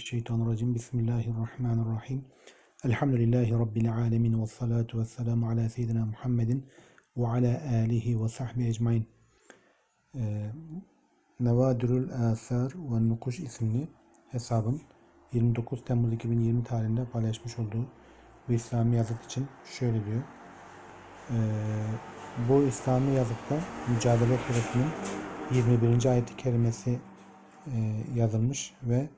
Mineşşeytanirracim. Bismillahirrahmanirrahim. Elhamdülillahi Rabbil alemin ve salatu ve selamu ala seyyidina Muhammedin ve ala alihi ve sahbihi ecmain. Ee, Nevadirül Asar ve Nukuş isimli hesabın 29 Temmuz 2020 tarihinde paylaşmış olduğu bu İslami yazıt için şöyle diyor. Ee, bu İslami yazıtta Mücadele Suresinin 21. ayeti kerimesi e, yazılmış ve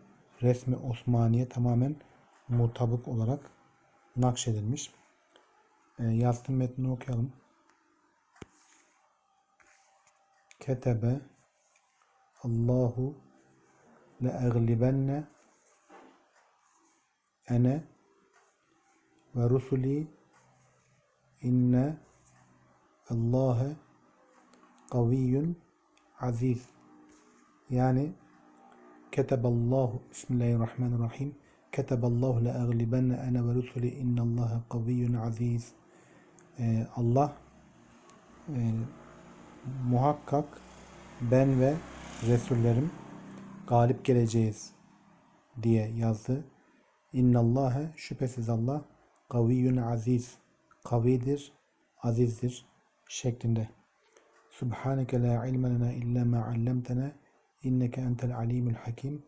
resmi Osmaniye tamamen mutabık olarak nakşedilmiş. E, yazdığım metnini okuyalım. Ketebe Allahu le'eglibenne ene ve rusuli inne Allah'e kaviyyun aziz yani Keteballahu Bismillahirrahmanirrahim Keteballahu le aglibenne ene ve rusuli innallaha kaviyyun aziz ee, Allah e, muhakkak ben ve Resullerim galip geleceğiz diye yazdı. İnnallâhe şüphesiz Allah kaviyyun aziz kavidir, azizdir şeklinde. Subhaneke la ilme lena illa ma allamtena إنك أنت العليم الحكيم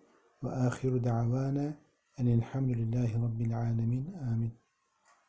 وآخر دعوانا أن الحمد لله رب العالمين آمين.